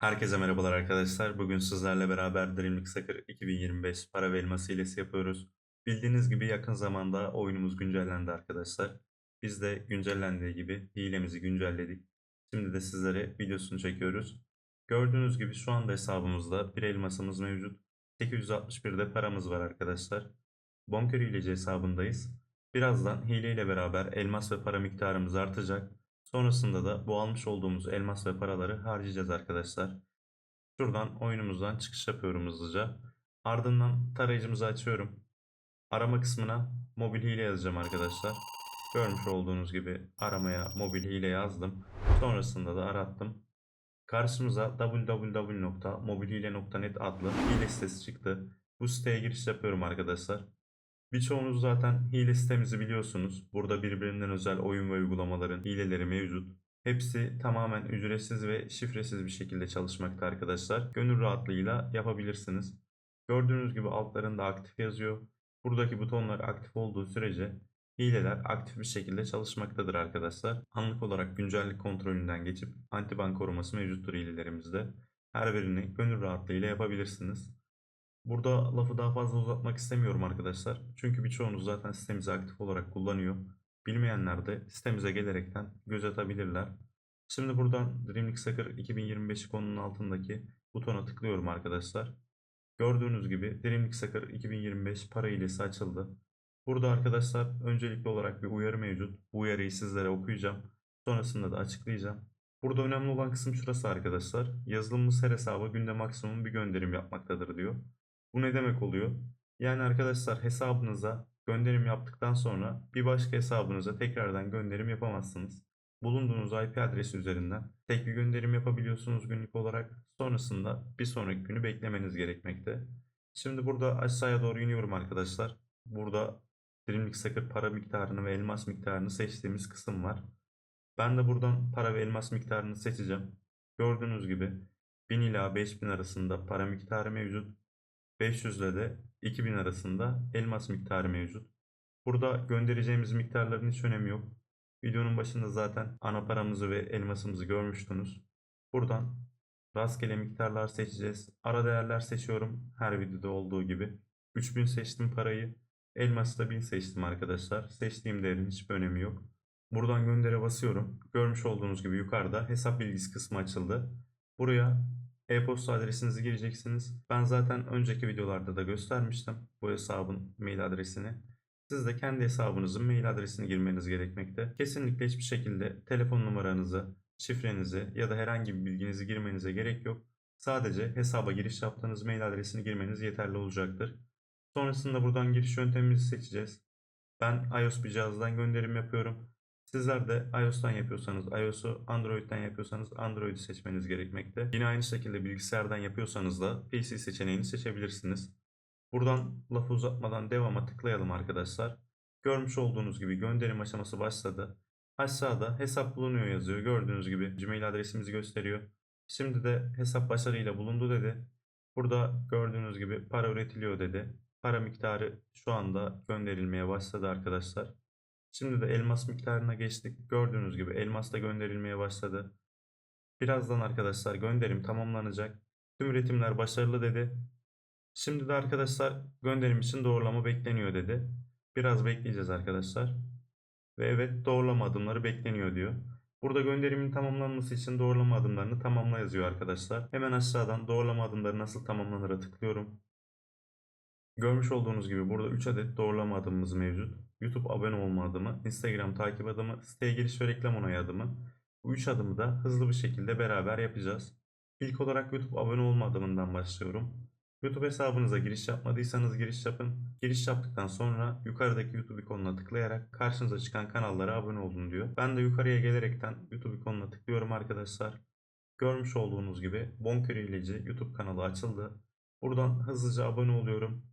Herkese merhabalar arkadaşlar. Bugün sizlerle beraber Dreamlink Soccer 2025 para ve elmas hilesi yapıyoruz. Bildiğiniz gibi yakın zamanda oyunumuz güncellendi arkadaşlar. Biz de güncellendiği gibi hilemizi güncelledik. Şimdi de sizlere videosunu çekiyoruz. Gördüğünüz gibi şu anda hesabımızda bir elmasımız mevcut. 861'de paramız var arkadaşlar. Bonkör hileci hesabındayız. Birazdan hile ile beraber elmas ve para miktarımız artacak. Sonrasında da bu almış olduğumuz elmas ve paraları harcayacağız arkadaşlar. Şuradan oyunumuzdan çıkış yapıyorum hızlıca. Ardından tarayıcımızı açıyorum. Arama kısmına mobil hile yazacağım arkadaşlar. Görmüş olduğunuz gibi aramaya mobil hile yazdım. Sonrasında da arattım. Karşımıza www.mobilhile.net adlı hile sitesi çıktı. Bu siteye giriş yapıyorum arkadaşlar. Birçoğunuz zaten hile sitemizi biliyorsunuz. Burada birbirinden özel oyun ve uygulamaların hileleri mevcut. Hepsi tamamen ücretsiz ve şifresiz bir şekilde çalışmakta arkadaşlar. Gönül rahatlığıyla yapabilirsiniz. Gördüğünüz gibi altlarında aktif yazıyor. Buradaki butonlar aktif olduğu sürece hileler aktif bir şekilde çalışmaktadır arkadaşlar. Anlık olarak güncellik kontrolünden geçip antiban koruması mevcuttur hilelerimizde. Her birini gönül rahatlığıyla yapabilirsiniz. Burada lafı daha fazla uzatmak istemiyorum arkadaşlar. Çünkü birçoğunuz zaten sitemizi aktif olarak kullanıyor. Bilmeyenler de sitemize gelerekten göz atabilirler. Şimdi buradan Dreamlink Soccer 2025 ikonunun altındaki butona tıklıyorum arkadaşlar. Gördüğünüz gibi Dreamlink Soccer 2025 para hilesi açıldı. Burada arkadaşlar öncelikli olarak bir uyarı mevcut. Bu uyarıyı sizlere okuyacağım. Sonrasında da açıklayacağım. Burada önemli olan kısım şurası arkadaşlar. Yazılımımız her hesaba günde maksimum bir gönderim yapmaktadır diyor. Bu ne demek oluyor? Yani arkadaşlar hesabınıza gönderim yaptıktan sonra bir başka hesabınıza tekrardan gönderim yapamazsınız. Bulunduğunuz IP adresi üzerinden tek bir gönderim yapabiliyorsunuz günlük olarak. Sonrasında bir sonraki günü beklemeniz gerekmekte. Şimdi burada aşağıya doğru iniyorum arkadaşlar. Burada Dreamlink Soccer para miktarını ve elmas miktarını seçtiğimiz kısım var. Ben de buradan para ve elmas miktarını seçeceğim. Gördüğünüz gibi 1000 ila 5000 arasında para miktarı mevcut. 500 ile de 2000 arasında elmas miktarı mevcut. Burada göndereceğimiz miktarların hiç önemi yok. Videonun başında zaten ana paramızı ve elmasımızı görmüştünüz. Buradan rastgele miktarlar seçeceğiz. Ara değerler seçiyorum her videoda olduğu gibi. 3000 seçtim parayı. Elması da 1000 seçtim arkadaşlar. Seçtiğim değerin hiçbir önemi yok. Buradan göndere basıyorum. Görmüş olduğunuz gibi yukarıda hesap bilgisi kısmı açıldı. Buraya e-posta adresinizi gireceksiniz. Ben zaten önceki videolarda da göstermiştim bu hesabın mail adresini. Siz de kendi hesabınızın mail adresini girmeniz gerekmekte. Kesinlikle hiçbir şekilde telefon numaranızı, şifrenizi ya da herhangi bir bilginizi girmenize gerek yok. Sadece hesaba giriş yaptığınız mail adresini girmeniz yeterli olacaktır. Sonrasında buradan giriş yöntemimizi seçeceğiz. Ben iOS bir cihazdan gönderim yapıyorum. Sizler de iOS'tan yapıyorsanız iOS'u, Android'den yapıyorsanız Android'i seçmeniz gerekmekte. Yine aynı şekilde bilgisayardan yapıyorsanız da PC seçeneğini seçebilirsiniz. Buradan lafı uzatmadan devama tıklayalım arkadaşlar. Görmüş olduğunuz gibi gönderim aşaması başladı. Aşağıda hesap bulunuyor yazıyor. Gördüğünüz gibi Gmail adresimizi gösteriyor. Şimdi de hesap başarıyla bulundu dedi. Burada gördüğünüz gibi para üretiliyor dedi. Para miktarı şu anda gönderilmeye başladı arkadaşlar. Şimdi de elmas miktarına geçtik. Gördüğünüz gibi elmas da gönderilmeye başladı. Birazdan arkadaşlar gönderim tamamlanacak. Tüm üretimler başarılı dedi. Şimdi de arkadaşlar gönderim için doğrulama bekleniyor dedi. Biraz bekleyeceğiz arkadaşlar. Ve evet doğrulama adımları bekleniyor diyor. Burada gönderimin tamamlanması için doğrulama adımlarını tamamla yazıyor arkadaşlar. Hemen aşağıdan doğrulama adımları nasıl tamamlanır'a tıklıyorum. Görmüş olduğunuz gibi burada 3 adet doğrulama adımımız mevcut. YouTube abone olma adımı, Instagram takip adımı, siteye giriş ve reklam onayı adımı. Bu 3 adımı da hızlı bir şekilde beraber yapacağız. İlk olarak YouTube abone olma adımından başlıyorum. YouTube hesabınıza giriş yapmadıysanız giriş yapın. Giriş yaptıktan sonra yukarıdaki YouTube ikonuna tıklayarak karşınıza çıkan kanallara abone olun diyor. Ben de yukarıya gelerekten YouTube ikonuna tıklıyorum arkadaşlar. Görmüş olduğunuz gibi Bonkör İleci YouTube kanalı açıldı. Buradan hızlıca abone oluyorum.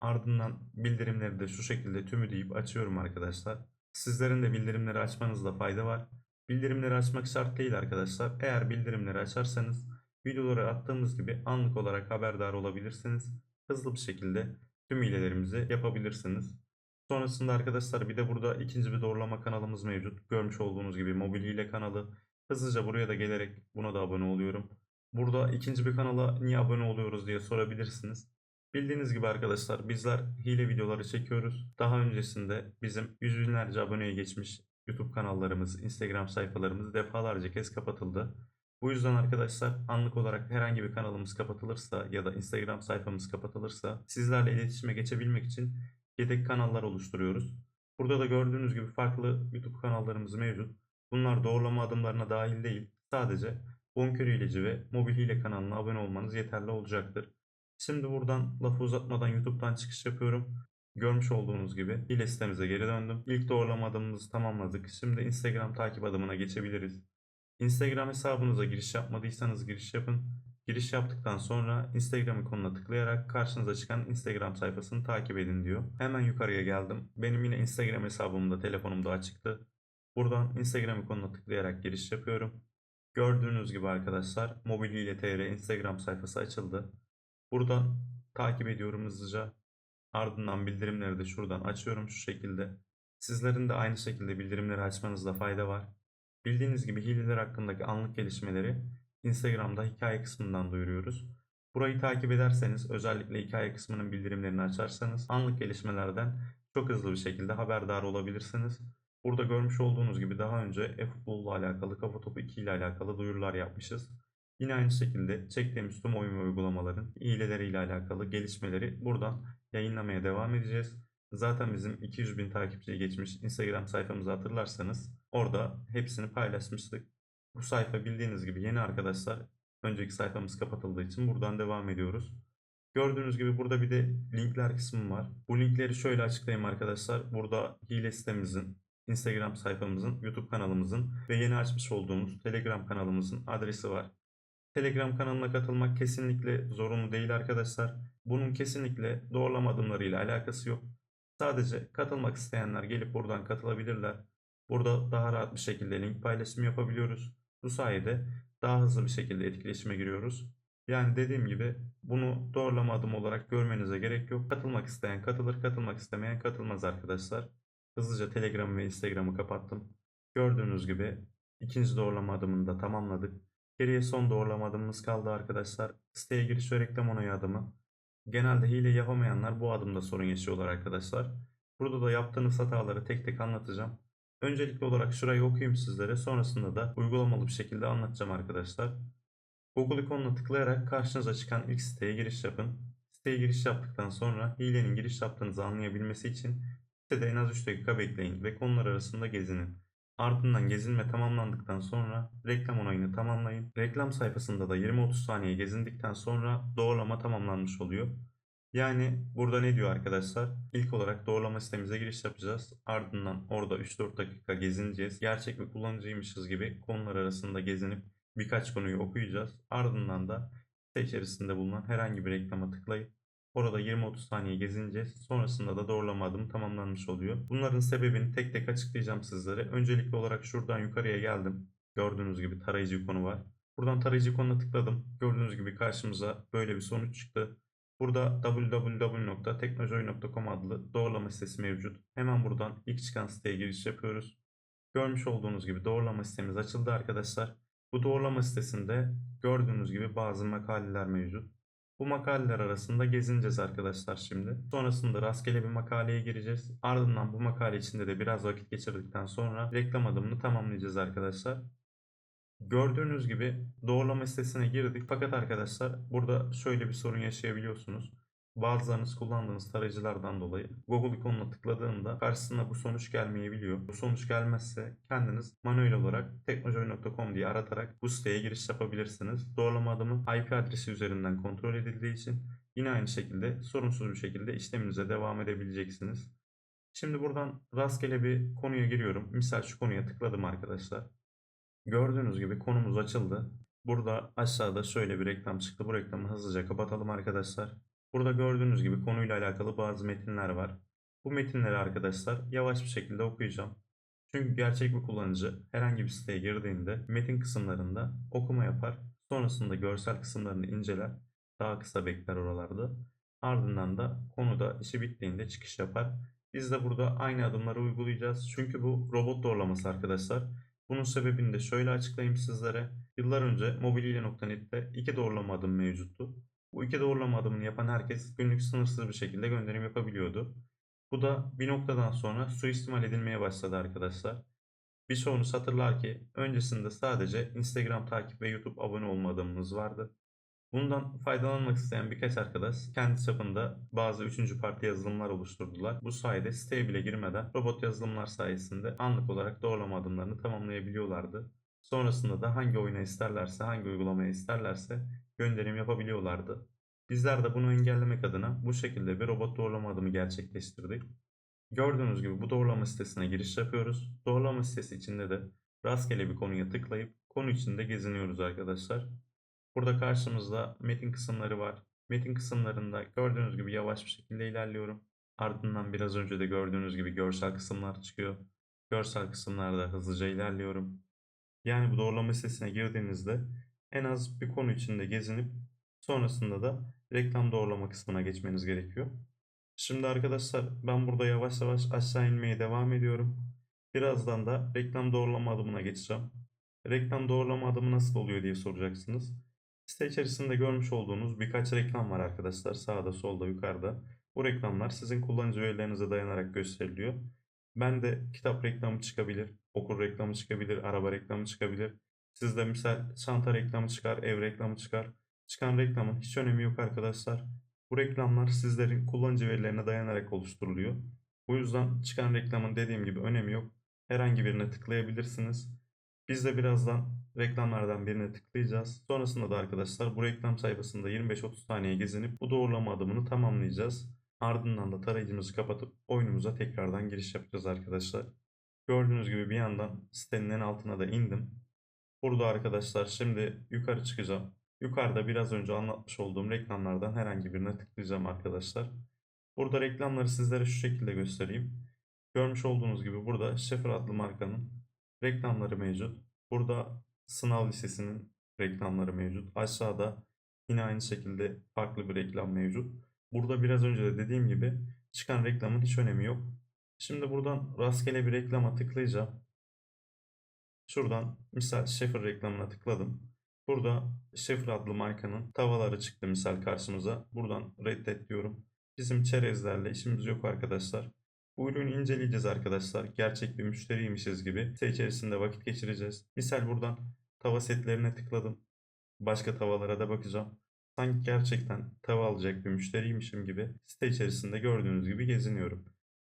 Ardından bildirimleri de şu şekilde tümü deyip açıyorum arkadaşlar. Sizlerin de bildirimleri açmanızda fayda var. Bildirimleri açmak şart değil arkadaşlar. Eğer bildirimleri açarsanız videoları attığımız gibi anlık olarak haberdar olabilirsiniz. Hızlı bir şekilde tüm hilelerimizi yapabilirsiniz. Sonrasında arkadaşlar bir de burada ikinci bir doğrulama kanalımız mevcut. Görmüş olduğunuz gibi mobil hile kanalı. Hızlıca buraya da gelerek buna da abone oluyorum. Burada ikinci bir kanala niye abone oluyoruz diye sorabilirsiniz. Bildiğiniz gibi arkadaşlar bizler hile videoları çekiyoruz. Daha öncesinde bizim yüz binlerce aboneye geçmiş YouTube kanallarımız, Instagram sayfalarımız defalarca kez kapatıldı. Bu yüzden arkadaşlar anlık olarak herhangi bir kanalımız kapatılırsa ya da Instagram sayfamız kapatılırsa sizlerle iletişime geçebilmek için yedek kanallar oluşturuyoruz. Burada da gördüğünüz gibi farklı YouTube kanallarımız mevcut. Bunlar doğrulama adımlarına dahil değil. Sadece Bonkör Hileci ve Mobil Hile kanalına abone olmanız yeterli olacaktır. Şimdi buradan lafı uzatmadan YouTube'dan çıkış yapıyorum. Görmüş olduğunuz gibi hile sitemize geri döndüm. İlk doğrulama adımımızı tamamladık. Şimdi Instagram takip adımına geçebiliriz. Instagram hesabınıza giriş yapmadıysanız giriş yapın. Giriş yaptıktan sonra Instagram ikonuna tıklayarak karşınıza çıkan Instagram sayfasını takip edin diyor. Hemen yukarıya geldim. Benim yine Instagram hesabımda telefonumda açıktı. Buradan Instagram ikonuna tıklayarak giriş yapıyorum. Gördüğünüz gibi arkadaşlar Mobil Hile TR Instagram sayfası açıldı. Buradan takip ediyorum hızlıca. Ardından bildirimleri de şuradan açıyorum şu şekilde. Sizlerin de aynı şekilde bildirimleri açmanızda fayda var. Bildiğiniz gibi hileler hakkındaki anlık gelişmeleri Instagram'da hikaye kısmından duyuruyoruz. Burayı takip ederseniz özellikle hikaye kısmının bildirimlerini açarsanız anlık gelişmelerden çok hızlı bir şekilde haberdar olabilirsiniz. Burada görmüş olduğunuz gibi daha önce e-futbolla alakalı, kafa topu 2 ile alakalı duyurular yapmışız. Yine aynı şekilde çektiğimiz tüm oyun ve uygulamaların hileleriyle alakalı gelişmeleri buradan yayınlamaya devam edeceğiz. Zaten bizim 200 bin takipçiyi geçmiş Instagram sayfamızı hatırlarsanız orada hepsini paylaşmıştık. Bu sayfa bildiğiniz gibi yeni arkadaşlar. Önceki sayfamız kapatıldığı için buradan devam ediyoruz. Gördüğünüz gibi burada bir de linkler kısmı var. Bu linkleri şöyle açıklayayım arkadaşlar. Burada hile sitemizin, Instagram sayfamızın, YouTube kanalımızın ve yeni açmış olduğumuz Telegram kanalımızın adresi var. Telegram kanalına katılmak kesinlikle zorunlu değil arkadaşlar. Bunun kesinlikle doğrulama adımlarıyla alakası yok. Sadece katılmak isteyenler gelip buradan katılabilirler. Burada daha rahat bir şekilde link paylaşımı yapabiliyoruz. Bu sayede daha hızlı bir şekilde etkileşime giriyoruz. Yani dediğim gibi bunu doğrulama adım olarak görmenize gerek yok. Katılmak isteyen katılır, katılmak istemeyen katılmaz arkadaşlar. Hızlıca Telegram ve Instagram'ı kapattım. Gördüğünüz gibi ikinci doğrulama adımını da tamamladık. Geriye son doğrulama adımımız kaldı arkadaşlar. Siteye giriş ve reklam onayı adımı. Genelde hile yapamayanlar bu adımda sorun yaşıyorlar arkadaşlar. Burada da yaptığınız hataları tek tek anlatacağım. Öncelikli olarak şurayı okuyayım sizlere. Sonrasında da uygulamalı bir şekilde anlatacağım arkadaşlar. Google ikonuna tıklayarak karşınıza çıkan ilk siteye giriş yapın. Siteye giriş yaptıktan sonra hilenin giriş yaptığınızı anlayabilmesi için sitede en az 3 dakika bekleyin ve konular arasında gezinin. Ardından gezinme tamamlandıktan sonra reklam onayını tamamlayın. Reklam sayfasında da 20-30 saniye gezindikten sonra doğrulama tamamlanmış oluyor. Yani burada ne diyor arkadaşlar? İlk olarak doğrulama sitemize giriş yapacağız. Ardından orada 3-4 dakika gezineceğiz. Gerçek bir kullanıcıymışız gibi konular arasında gezinip birkaç konuyu okuyacağız. Ardından da site içerisinde bulunan herhangi bir reklama tıklayıp Orada 20-30 saniye gezineceğiz. Sonrasında da doğrulama adım tamamlanmış oluyor. Bunların sebebini tek tek açıklayacağım sizlere. Öncelikli olarak şuradan yukarıya geldim. Gördüğünüz gibi tarayıcı ikonu var. Buradan tarayıcı ikonuna tıkladım. Gördüğünüz gibi karşımıza böyle bir sonuç çıktı. Burada www.teknojoy.com adlı doğrulama sitesi mevcut. Hemen buradan ilk çıkan siteye giriş yapıyoruz. Görmüş olduğunuz gibi doğrulama sitemiz açıldı arkadaşlar. Bu doğrulama sitesinde gördüğünüz gibi bazı makaleler mevcut. Bu makaleler arasında gezineceğiz arkadaşlar şimdi. Sonrasında rastgele bir makaleye gireceğiz. Ardından bu makale içinde de biraz vakit geçirdikten sonra reklam adımını tamamlayacağız arkadaşlar. Gördüğünüz gibi doğrulama sitesine girdik. Fakat arkadaşlar burada şöyle bir sorun yaşayabiliyorsunuz. Bazılarınız kullandığınız tarayıcılardan dolayı Google ikonuna tıkladığında karşısına bu sonuç gelmeyebiliyor. Bu sonuç gelmezse kendiniz manuel olarak teknojoy.com diye aratarak bu siteye giriş yapabilirsiniz. Doğrulama adımı IP adresi üzerinden kontrol edildiği için yine aynı şekilde sorunsuz bir şekilde işleminize devam edebileceksiniz. Şimdi buradan rastgele bir konuya giriyorum. Misal şu konuya tıkladım arkadaşlar. Gördüğünüz gibi konumuz açıldı. Burada aşağıda şöyle bir reklam çıktı. Bu reklamı hızlıca kapatalım arkadaşlar. Burada gördüğünüz gibi konuyla alakalı bazı metinler var. Bu metinleri arkadaşlar yavaş bir şekilde okuyacağım. Çünkü gerçek bir kullanıcı herhangi bir siteye girdiğinde metin kısımlarında okuma yapar. Sonrasında görsel kısımlarını inceler. Daha kısa bekler oralarda. Ardından da konuda işi bittiğinde çıkış yapar. Biz de burada aynı adımları uygulayacağız. Çünkü bu robot doğrulaması arkadaşlar. Bunun sebebini de şöyle açıklayayım sizlere. Yıllar önce mobilya.net'te iki doğrulama adım mevcuttu. Bu iki doğrulama adımını yapan herkes günlük sınırsız bir şekilde gönderim yapabiliyordu. Bu da bir noktadan sonra suistimal edilmeye başladı arkadaşlar. Birçoğunuz hatırlar ki öncesinde sadece Instagram takip ve YouTube abone olma adımımız vardı. Bundan faydalanmak isteyen birkaç arkadaş kendi çapında bazı üçüncü parti yazılımlar oluşturdular. Bu sayede siteye bile girmeden robot yazılımlar sayesinde anlık olarak doğrulama adımlarını tamamlayabiliyorlardı. Sonrasında da hangi oyuna isterlerse, hangi uygulamaya isterlerse gönderim yapabiliyorlardı. Bizler de bunu engellemek adına bu şekilde bir robot doğrulama adımı gerçekleştirdik. Gördüğünüz gibi bu doğrulama sitesine giriş yapıyoruz. Doğrulama sitesi içinde de rastgele bir konuya tıklayıp konu içinde geziniyoruz arkadaşlar. Burada karşımızda metin kısımları var. Metin kısımlarında gördüğünüz gibi yavaş bir şekilde ilerliyorum. Ardından biraz önce de gördüğünüz gibi görsel kısımlar çıkıyor. Görsel kısımlarda hızlıca ilerliyorum. Yani bu doğrulama sitesine girdiğinizde en az bir konu içinde gezinip sonrasında da reklam doğrulama kısmına geçmeniz gerekiyor. Şimdi arkadaşlar ben burada yavaş yavaş aşağı inmeye devam ediyorum. Birazdan da reklam doğrulama adımına geçeceğim. Reklam doğrulama adımı nasıl oluyor diye soracaksınız. Site içerisinde görmüş olduğunuz birkaç reklam var arkadaşlar. Sağda, solda, yukarıda. Bu reklamlar sizin kullanıcı verilerinize dayanarak gösteriliyor. Ben de kitap reklamı çıkabilir, okul reklamı çıkabilir, araba reklamı çıkabilir. Sizde misal çanta reklamı çıkar, ev reklamı çıkar. Çıkan reklamın hiç önemi yok arkadaşlar. Bu reklamlar sizlerin kullanıcı verilerine dayanarak oluşturuluyor. Bu yüzden çıkan reklamın dediğim gibi önemi yok. Herhangi birine tıklayabilirsiniz. Biz de birazdan reklamlardan birine tıklayacağız. Sonrasında da arkadaşlar bu reklam sayfasında 25-30 saniye gezinip bu doğrulama adımını tamamlayacağız. Ardından da tarayıcımızı kapatıp oyunumuza tekrardan giriş yapacağız arkadaşlar. Gördüğünüz gibi bir yandan sitenin en altına da indim. Burada arkadaşlar şimdi yukarı çıkacağım. Yukarıda biraz önce anlatmış olduğum reklamlardan herhangi birine tıklayacağım arkadaşlar. Burada reklamları sizlere şu şekilde göstereyim. Görmüş olduğunuz gibi burada Şefer adlı markanın reklamları mevcut. Burada sınav lisesinin reklamları mevcut. Aşağıda yine aynı şekilde farklı bir reklam mevcut. Burada biraz önce de dediğim gibi çıkan reklamın hiç önemi yok. Şimdi buradan rastgele bir reklama tıklayacağım. Şuradan misal Şefer reklamına tıkladım. Burada Şefer adlı markanın tavaları çıktı misal karşımıza. Buradan reddet diyorum. Bizim çerezlerle işimiz yok arkadaşlar. Bu ürünü inceleyeceğiz arkadaşlar. Gerçek bir müşteriymişiz gibi. Site içerisinde vakit geçireceğiz. Misal buradan tava setlerine tıkladım. Başka tavalara da bakacağım. Sanki gerçekten tava alacak bir müşteriymişim gibi site içerisinde gördüğünüz gibi geziniyorum.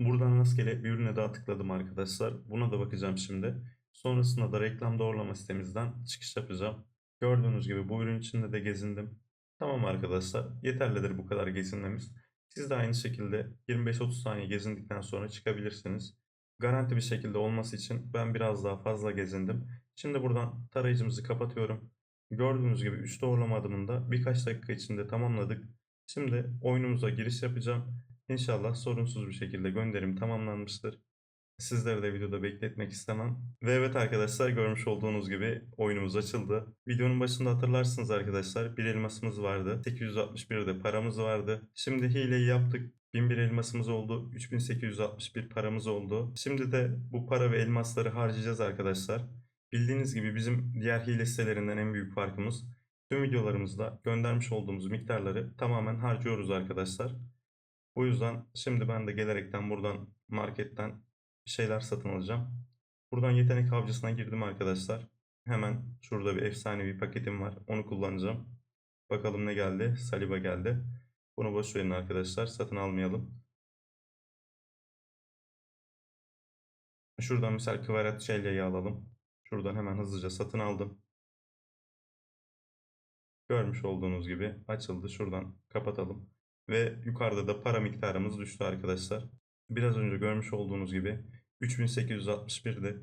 Buradan rastgele bir ürüne daha tıkladım arkadaşlar. Buna da bakacağım şimdi. Sonrasında da reklam doğrulama sitemizden çıkış yapacağım. Gördüğünüz gibi bu ürün içinde de gezindim. Tamam arkadaşlar yeterlidir bu kadar gezinmemiz. Siz de aynı şekilde 25-30 saniye gezindikten sonra çıkabilirsiniz. Garanti bir şekilde olması için ben biraz daha fazla gezindim. Şimdi buradan tarayıcımızı kapatıyorum. Gördüğünüz gibi 3 doğrulama adımında birkaç dakika içinde tamamladık. Şimdi oyunumuza giriş yapacağım. İnşallah sorunsuz bir şekilde gönderim tamamlanmıştır. Sizleri de videoda bekletmek istemem. Ve evet arkadaşlar görmüş olduğunuz gibi oyunumuz açıldı. Videonun başında hatırlarsınız arkadaşlar bir elmasımız vardı. 861 de paramız vardı. Şimdi hileyi yaptık. 1001 elmasımız oldu. 3861 paramız oldu. Şimdi de bu para ve elmasları harcayacağız arkadaşlar. Bildiğiniz gibi bizim diğer hile sitelerinden en büyük farkımız tüm videolarımızda göndermiş olduğumuz miktarları tamamen harcıyoruz arkadaşlar. Bu yüzden şimdi ben de gelerekten buradan marketten bir şeyler satın alacağım. Buradan yetenek avcısına girdim arkadaşlar. Hemen şurada bir efsanevi paketim var. Onu kullanacağım. Bakalım ne geldi? Saliba geldi. Bunu boş verin arkadaşlar. Satın almayalım. Şuradan misal Kvarat Şelya'yı alalım. Şuradan hemen hızlıca satın aldım. Görmüş olduğunuz gibi açıldı. Şuradan kapatalım. Ve yukarıda da para miktarımız düştü arkadaşlar. Biraz önce görmüş olduğunuz gibi 3861'de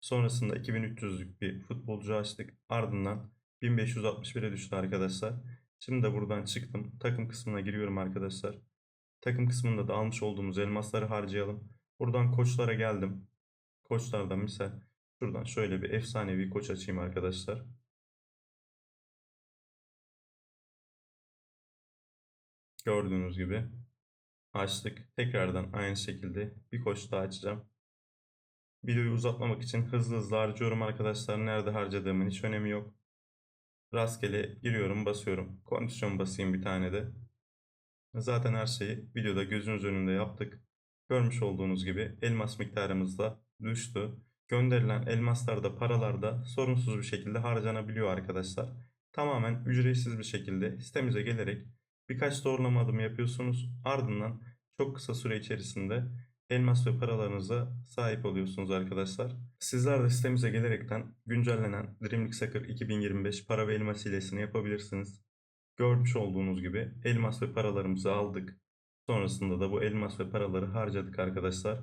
sonrasında 2300'lük bir futbolcu açtık. Ardından 1561'e düştü arkadaşlar. Şimdi de buradan çıktım. Takım kısmına giriyorum arkadaşlar. Takım kısmında da almış olduğumuz elmasları harcayalım. Buradan koçlara geldim. Koçlardan misal şuradan şöyle bir efsanevi koç açayım arkadaşlar. Gördüğünüz gibi açtık. Tekrardan aynı şekilde bir koç daha açacağım. Videoyu uzatmamak için hızlı hızlı harcıyorum arkadaşlar. Nerede harcadığımın hiç önemi yok. Rastgele giriyorum, basıyorum. Kondisyon basayım bir tane de. Zaten her şeyi videoda gözünüz önünde yaptık. Görmüş olduğunuz gibi elmas miktarımız da düştü. Gönderilen elmaslarda, paralarda sorunsuz bir şekilde harcanabiliyor arkadaşlar. Tamamen ücretsiz bir şekilde sitemize gelerek birkaç doğrulama adımı yapıyorsunuz. Ardından çok kısa süre içerisinde elmas ve paralarınıza sahip oluyorsunuz arkadaşlar. Sizler de sitemize gelerekten güncellenen Dreamlink Sucker 2025 para ve elmas hilesini yapabilirsiniz. Görmüş olduğunuz gibi elmas ve paralarımızı aldık. Sonrasında da bu elmas ve paraları harcadık arkadaşlar.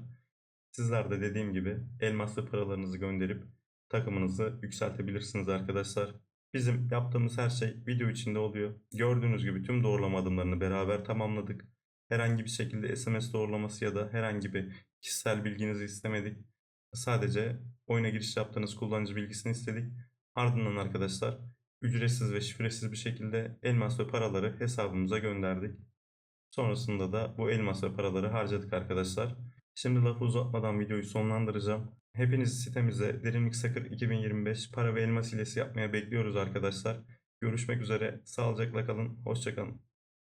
Sizler de dediğim gibi elmas ve paralarınızı gönderip takımınızı yükseltebilirsiniz arkadaşlar. Bizim yaptığımız her şey video içinde oluyor. Gördüğünüz gibi tüm doğrulama adımlarını beraber tamamladık. Herhangi bir şekilde SMS doğrulaması ya da herhangi bir kişisel bilginizi istemedik. Sadece oyuna giriş yaptığınız kullanıcı bilgisini istedik. Ardından arkadaşlar ücretsiz ve şifresiz bir şekilde elmas ve paraları hesabımıza gönderdik. Sonrasında da bu elmas ve paraları harcadık arkadaşlar. Şimdi lafı uzatmadan videoyu sonlandıracağım. Hepinizi sitemize Derinlik Sakır 2025 para ve elmas hilesi yapmaya bekliyoruz arkadaşlar. Görüşmek üzere. Sağlıcakla kalın. Hoşçakalın.